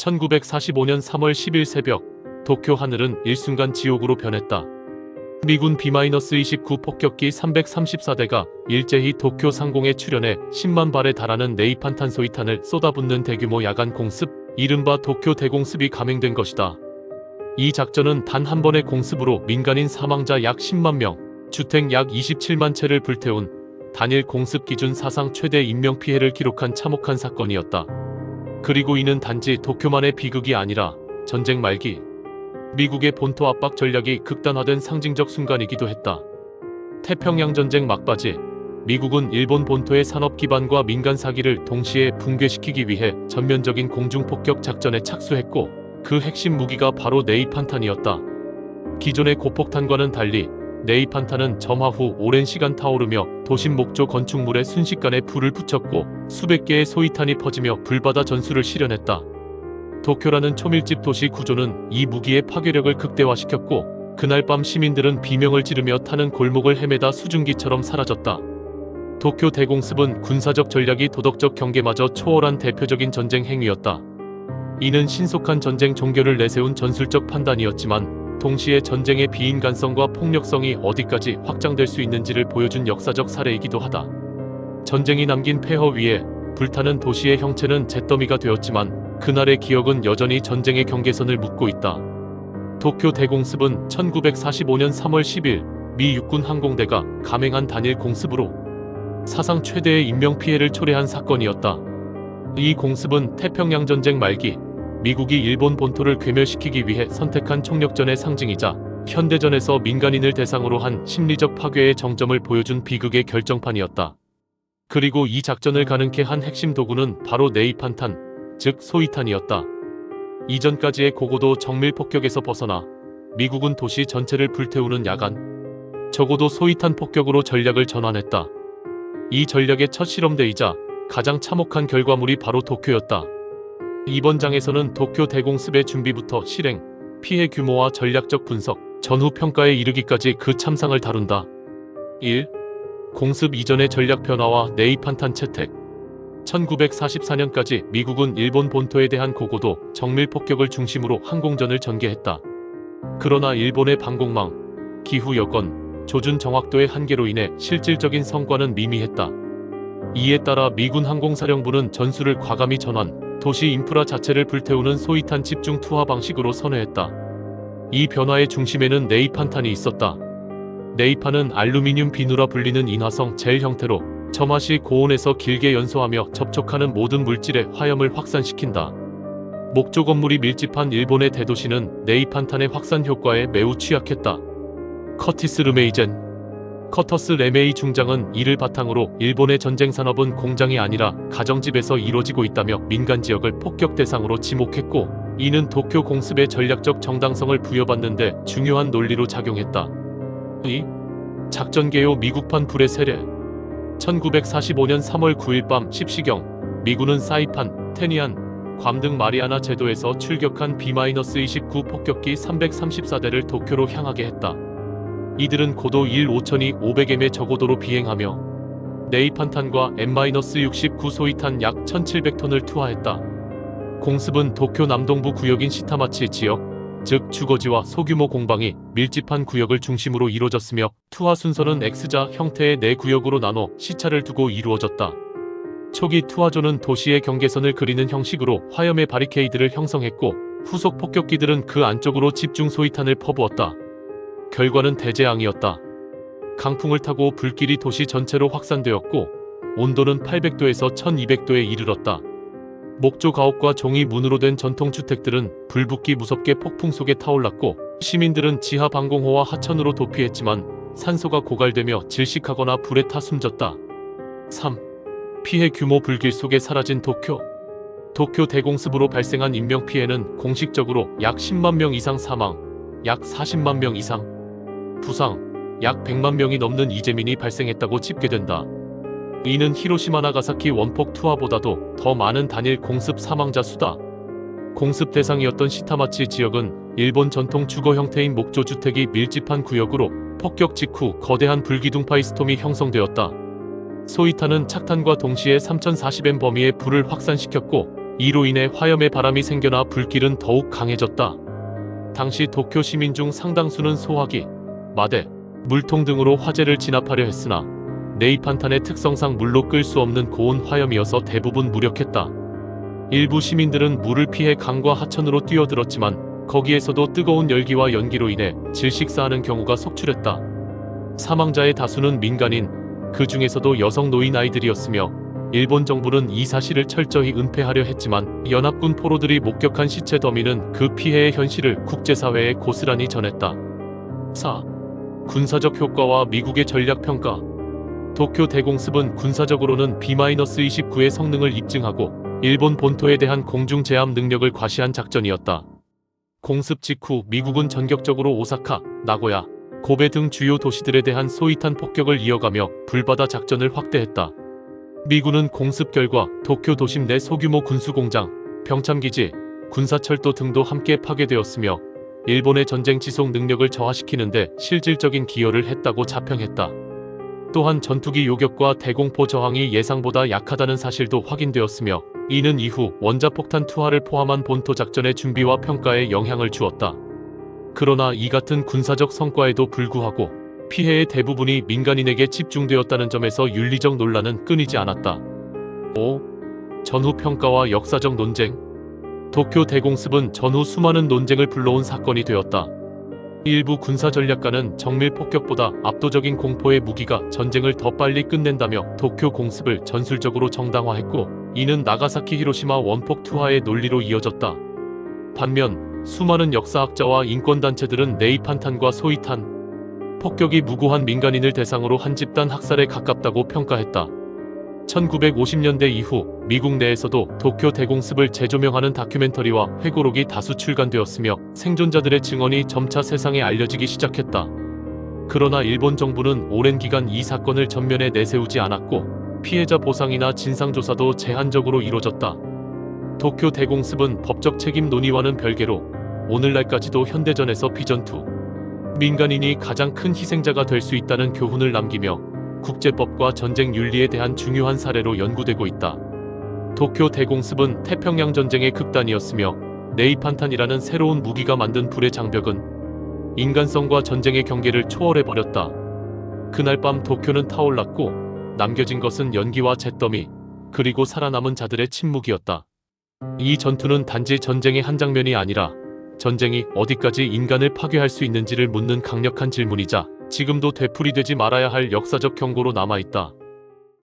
1945년 3월 10일 새벽 도쿄 하늘은 일순간 지옥으로 변했다. 미군 B-29 폭격기 334대가 일제히 도쿄 상공에 출현해 10만 발에 달하는 네이판탄 소위탄을 쏟아붓는 대규모 야간 공습, 이른바 도쿄 대공습이 감행된 것이다. 이 작전은 단 한 번의 공습으로 민간인 사망자 약 10만 명, 주택 약 27만 채를 불태운 단일 공습 기준 사상 최대 인명 피해를 기록한 참혹한 사건이었다. 그리고 이는 단지 도쿄만의 비극이 아니라 전쟁 말기 미국의 본토 압박 전략이 극단화된 상징적 순간이기도 했다. 태평양 전쟁 막바지 미국은 일본 본토의 산업 기반과 민간 사기를 동시에 붕괴시키기 위해 전면적인 공중 폭격 작전에 착수했고 그 핵심 무기가 바로 네이판탄이었다. 기존의 고폭탄과는 달리 네이판탄은 점화 후 오랜 시간 타오르며 도심 목조 건축물에 순식간에 불을 붙였고 수백 개의 소위탄이 퍼지며 불바다 전술을 실현했다. 도쿄라는 초밀집 도시 구조는 이 무기의 파괴력을 극대화시켰고 그날 밤 시민들은 비명을 지르며 타는 골목을 헤매다 수증기처럼 사라졌다. 도쿄 대공습은 군사적 전략이 도덕적 경계마저 초월한 대표적인 전쟁 행위였다. 이는 신속한 전쟁 종결을 내세운 전술적 판단이었지만 동시에 전쟁의 비인간성과 폭력성이 어디까지 확장될 수 있는지를 보여준 역사적 사례이기도 하다. 전쟁이 남긴 폐허 위에 불타는 도시의 형체는 잿더미가 되었지만 그날의 기억은 여전히 전쟁의 경계선을 묻고 있다. 도쿄 대공습은 1945년 3월 10일 미 육군 항공대가 감행한 단일 공습으로 사상 최대의 인명 피해를 초래한 사건이었다. 이 공습은 태평양 전쟁 말기 미국이 일본 본토를 괴멸시키기 위해 선택한 총력전의 상징이자 현대전에서 민간인을 대상으로 한 심리적 파괴의 정점을 보여준 비극의 결정판이었다. 그리고 이 작전을 가능케 한 핵심 도구는 바로 네이판탄, 즉 소위탄이었다. 이전까지의 고고도 정밀 폭격에서 벗어나 미국은 도시 전체를 불태우는 야간, 적어도 소위탄 폭격으로 전략을 전환했다. 이 전략의 첫 실험대이자 가장 참혹한 결과물이 바로 도쿄였다. 이번 장에서는 도쿄 대공습의 준비부터 실행, 피해 규모와 전략적 분석, 전후 평가에 이르기까지 그 참상을 다룬다. 1. 공습 이전의 전략 변화와 네이판탄 채택 1944년까지 미국은 일본 본토에 대한 고고도 정밀 폭격을 중심으로 항공전을 전개했다. 그러나 일본의 방공망, 기후 여건, 조준 정확도의 한계로 인해 실질적인 성과는 미미했다. 이에 따라 미군 항공사령부는 전술을 과감히 전환, 도시 인프라 자체를 불태우는 소위탄 집중 투하 방식으로 선회했다. 이 변화의 중심에는 네이판탄이 있었다. 네이판은 알루미늄 비누라 불리는 인화성 젤 형태로 점화시 고온에서 길게 연소하며 접촉하는 모든 물질에 화염을 확산시킨다. 목조 건물이 밀집한 일본의 대도시는 네이판탄의 확산 효과에 매우 취약했다. 커티스 르메이젠 커터스 레메이 중장은 이를 바탕으로 일본의 전쟁 산업은 공장이 아니라 가정집에서 이루어지고 있다며 민간 지역을 폭격 대상으로 지목했고 이는 도쿄 공습의 전략적 정당성을 부여받는데 중요한 논리로 작용했다. 2. 작전 개요 미국판 불의 세례 1945년 3월 9일 밤 10시경 미군은 사이판, 테니안, 괌 등 마리아나 제도에서 출격한 B-29 폭격기 334대를 도쿄로 향하게 했다. 이들은 고도 1 5천이 500m의 저고도로 비행하며 네이판탄과 M-69 소위탄 약 1,700톤을 투하했다. 공습은 도쿄 남동부 구역인 시타마치 지역, 즉 주거지와 소규모 공방이 밀집한 구역을 중심으로 이루어졌으며 투하 순서는 X자 형태의 네 구역으로 나눠 시차를 두고 이루어졌다. 초기 투하조는 도시의 경계선을 그리는 형식으로 화염의 바리케이드를 형성했고 후속 폭격기들은 그 안쪽으로 집중 소위탄을 퍼부었다. 결과는 대재앙이었다. 강풍을 타고 불길이 도시 전체로 확산되었고 온도는 800도에서 1200도에 이르렀다. 목조 가옥과 종이 문으로 된 전통 주택들은 불붙기 무섭게 폭풍 속에 타올랐고 시민들은 지하 방공호와 하천으로 도피했지만 산소가 고갈되며 질식하거나 불에 타 숨졌다. 3. 피해 규모 불길 속에 사라진 도쿄. 도쿄 대공습으로 발생한 인명 피해는 공식적으로 약 10만 명 이상 사망, 약 40만 명 이상 부상, 약 100만 명이 넘는 이재민이 발생했다고 집계된다. 이는 히로시마 나가사키 원폭 투하보다도 더 많은 단일 공습 사망자 수다. 공습 대상이었던 시타마치 지역은 일본 전통 주거 형태인 목조 주택이 밀집한 구역으로 폭격 직후 거대한 불기둥 파이 스톰이 형성되었다. 소이탄은 착탄과 동시에 3040M 범위의 불을 확산시켰고 이로 인해 화염의 바람이 생겨나 불길은 더욱 강해졌다. 당시 도쿄 시민 중 상당수는 소화기, 마대, 물통 등으로 화재를 진압하려 했으나 네이판탄의 특성상 물로 끌 수 없는 고온 화염이어서 대부분 무력했다. 일부 시민들은 물을 피해 강과 하천으로 뛰어들었지만 거기에서도 뜨거운 열기와 연기로 인해 질식사하는 경우가 속출했다. 사망자의 다수는 민간인, 그 중에서도 여성 노인 아이들이었으며 일본 정부는 이 사실을 철저히 은폐하려 했지만 연합군 포로들이 목격한 시체 더미는 그 피해의 현실을 국제사회에 고스란히 전했다. 4. 군사적 효과와 미국의 전략 평가. 도쿄 대공습은 군사적으로는 B-29의 성능을 입증하고 일본 본토에 대한 공중 제압 능력을 과시한 작전이었다. 공습 직후 미국은 전격적으로 오사카, 나고야, 고베 등 주요 도시들에 대한 소위탄 폭격을 이어가며 불바다 작전을 확대했다. 미군은 공습 결과 도쿄 도심 내 소규모 군수공장, 병참기지, 군사철도 등도 함께 파괴되었으며 일본의 전쟁 지속 능력을 저하시키는데 실질적인 기여를 했다고 자평했다. 또한 전투기 요격과 대공포 저항이 예상보다 약하다는 사실도 확인되었으며 이는 이후 원자폭탄 투하를 포함한 본토 작전의 준비와 평가에 영향을 주었다. 그러나 이 같은 군사적 성과에도 불구하고 피해의 대부분이 민간인에게 집중되었다는 점에서 윤리적 논란은 끊이지 않았다. 5. 전후 평가와 역사적 논쟁 도쿄 대공습은 전후 수많은 논쟁을 불러온 사건이 되었다. 일부 군사 전략가는 정밀 폭격보다 압도적인 공포의 무기가 전쟁을 더 빨리 끝낸다며 도쿄 공습을 전술적으로 정당화했고 이는 나가사키 히로시마 원폭 투하의 논리로 이어졌다. 반면 수많은 역사학자와 인권단체들은 네이판탄과 소이탄, 폭격이 무고한 민간인을 대상으로 한 집단 학살에 가깝다고 평가했다. 1950년대 이후 미국 내에서도 도쿄 대공습을 재조명하는 다큐멘터리와 회고록이 다수 출간되었으며 생존자들의 증언이 점차 세상에 알려지기 시작했다. 그러나 일본 정부는 오랜 기간 이 사건을 전면에 내세우지 않았고 피해자 보상이나 진상조사도 제한적으로 이뤄졌다. 도쿄 대공습은 법적 책임 논의와는 별개로 오늘날까지도 현대전에서 비전투, 민간인이 가장 큰 희생자가 될 수 있다는 교훈을 남기며 국제법과 전쟁 윤리에 대한 중요한 사례로 연구되고 있다. 도쿄 대공습은 태평양 전쟁의 극단이었으며 네이판탄이라는 새로운 무기가 만든 불의 장벽은 인간성과 전쟁의 경계를 초월해 버렸다. 그날 밤 도쿄는 타올랐고 남겨진 것은 연기와 잿더미 그리고 살아남은 자들의 침묵이었다. 이 전투는 단지 전쟁의 한 장면이 아니라 전쟁이 어디까지 인간을 파괴할 수 있는지를 묻는 강력한 질문이자 지금도 되풀이되지 말아야 할 역사적 경고로 남아있다.